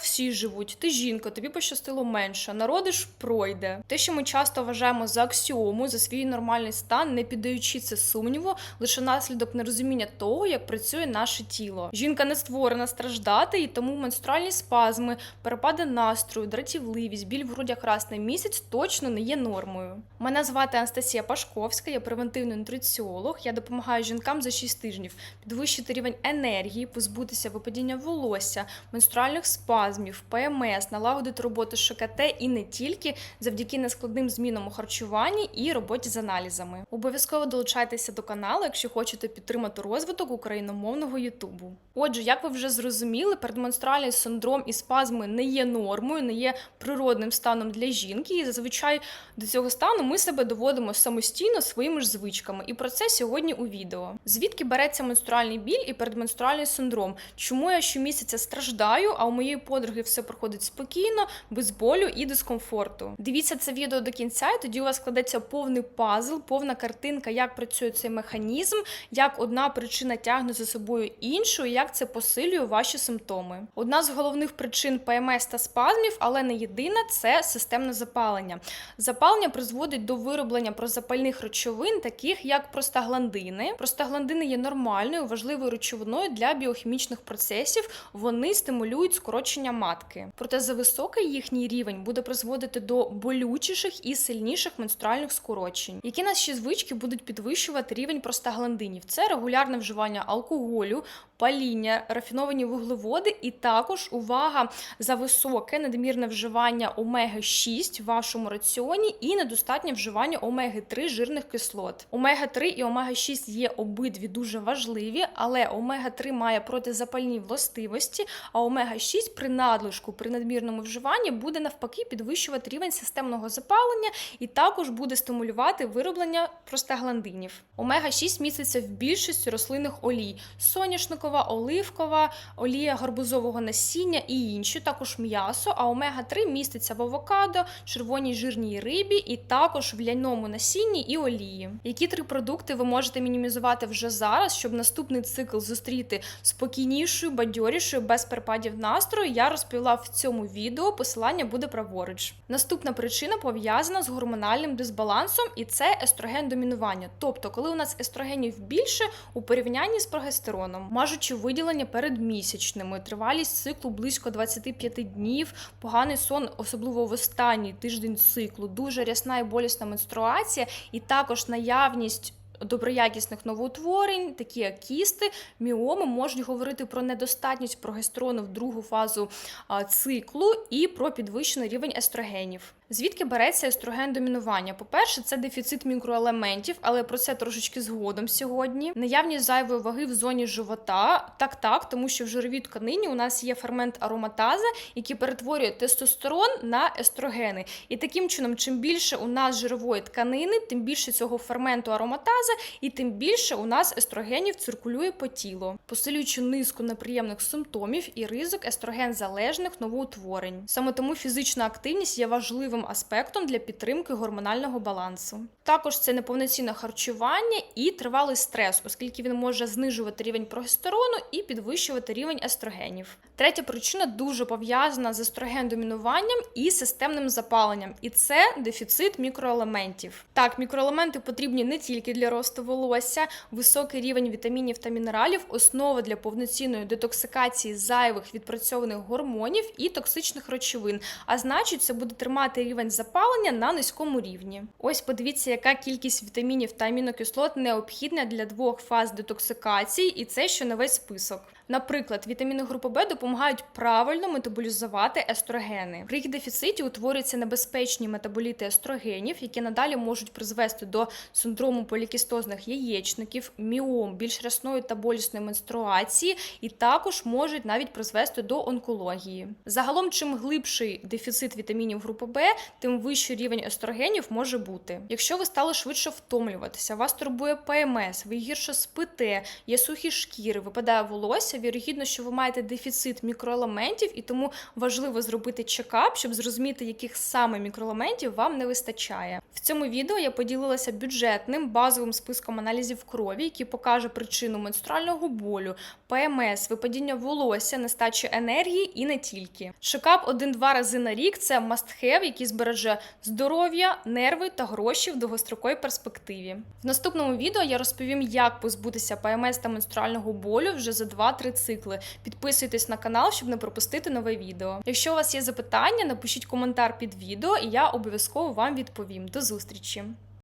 всі живуть. Ти жінка, тобі пощастило менше. Народиш пройде. Те, що ми часто вважаємо за аксіому, за свій нормальний стан, не піддаючи це сумніву, лише наслідок нерозуміння того, як працює наше тіло. Жінка не створена страждати, і тому менструальні спазми, перепади настрою, дратівливість, біль в грудях раз на місяць точно не є нормою. Мене звати Анастасія Пашковська, я превентивний нутриціолог. Я допомагаю жінкам за 6 тижнів підвищити рівень енергії, позбутися випадіння волосся, менструальних спазмів, ПМС, налагодити роботу ШКТ і не тільки завдяки нескладним змінам у харчуванні і роботі з аналізами. Обов'язково долучайтеся до каналу, якщо хочете підтримати розвиток україномовного Ютубу. Отже, як ви вже зрозуміли, передменструальний синдром і спазми не є нормою, не є природним станом для жінки, і зазвичай до цього стану ми себе доводимо самостійно своїми ж звичками. І про це сьогодні у відео. Звідки береться менструальний біль і передменструальний синдром? Чому я щомісяця страждаю, а у моєї подруги все проходить спокійно, без болю і дискомфорту? Дивіться це відео до кінця, і тоді у вас складеться повний пазл, повна картинка, як працює цей механізм, як одна причина тягне за собою іншу, і як це посилює ваші симптоми. Одна з головних причин ПМС та спазмів, але не єдина, це системне запалення. Запалення призводить до вироблення прозапальних речовин, таких як простагландини. Простагландини є нормальною, важливою речовиною для біохімічних процесів. Вони стимулюють скорочення матки. Проте за високий їхній рівень буде призводити до болючіших і сильніших менструальних скорочень. Які наші звички будуть підвищувати рівень простагландинів? Це регулярне вживання алкоголю, паління, рафіновані вуглеводи, і також увага за високе надмірне вживання омеги 6 в вашому раціоні і недостатнє вживання омеги 3 жирних кислот. Омега 3 і омега 6 є обидві дуже важливі, але омега 3 має протизапальні властивості, а омега 6 при надлишку, при надмірному вживанні буде навпаки підвищувати рівень системного запалення і також буде стимулювати вироблення простагландинів. Омега 6 міститься в більшості рослинних олій: соняшникова, оливкова, олія гарбузового насіння і інші, також м'ясо. А омега 3 міститься в авокадо, червоній жирній рибі і також в ляному насінні і олії. Які три продукти ви можете мінімізувати вже зараз, щоб наступний цикл зустріти спокійнішою, бадьорішою, без перепадів настрою? Я розповіла в цьому відео. Посилання буде праворуч. Наступна причина пов'язана з гормональним дисбалансом, і це естроген домінування. Тобто, коли у нас естрогенів більше у порівнянні з прогестероном, мажучи виділення перед місячними, тривалість циклу близько 25 днів, поганий сон, особливо в останній тиждень циклу, дуже рясна і болісна менструація, і також наявність. Доброякісних новоутворень, такі як кісти, міоми, можуть говорити про недостатність прогестерону в другу фазу циклу і про підвищений рівень естрогенів. Звідки береться естроген домінування? По-перше, це дефіцит мікроелементів, але про це трошечки згодом сьогодні. Наявність зайвої ваги в зоні живота. Так, так, тому що в жировій тканині у нас є фермент ароматаза, який перетворює тестостерон на естрогени. І таким чином, чим більше у нас жирової тканини, тим більше цього ферменту ароматаза, і тим більше у нас естрогенів циркулює по тілу, посилюючи низку неприємних симптомів і ризик естроген залежних новоутворень. Саме тому фізична активність є важливим аспектом для підтримки гормонального балансу. Також це неповноцінне харчування і тривалий стрес, оскільки він може знижувати рівень прогестерону і підвищувати рівень естрогенів. Третя причина дуже пов'язана з естроген-домінуванням і системним запаленням, і це дефіцит мікроелементів. Так, мікроелементи потрібні не тільки для росту волосся, високий рівень вітамінів та мінералів, основа для повноцінної детоксикації зайвих відпрацьованих гормонів і токсичних речовин. А значить, це буде тримати рівень запалення на низькому рівні. Ось подивіться, яка кількість вітамінів та амінокислот необхідна для двох фаз детоксикації, і це ще не весь список. Наприклад, вітаміни групи Б допомагають правильно метаболізувати естрогени. При їх дефіциті утворюються небезпечні метаболіти естрогенів, які надалі можуть призвести до синдрому полікістозних яєчників, міом, більш рясної та болісної менструації, і також можуть навіть призвести до онкології. Загалом, чим глибший дефіцит вітамінів групи Б, тим вищий рівень естрогенів може бути. Якщо ви стали швидше втомлюватися, вас турбує ПМС, ви гірше спите, є сухі шкіри, випадає волосся вірогідно, що ви маєте дефіцит мікроелементів, і тому важливо зробити чекап, щоб зрозуміти, яких саме мікроелементів вам не вистачає. В цьому відео я поділилася бюджетним базовим списком аналізів крові, який покаже причину менструального болю, ПМС, випадіння волосся, нестачі енергії і не тільки. Чекап один-два рази на рік це must-have, який збереже здоров'я, нерви та гроші в довгостроковій перспективі. В наступному відео я розповім, як позбутися ПМС та менструального болю вже за 2-3 цикли. Підписуйтесь на канал, щоб не пропустити нове відео. Якщо у вас є запитання, напишіть коментар під відео, і я обов'язково вам відповім. До зустрічі!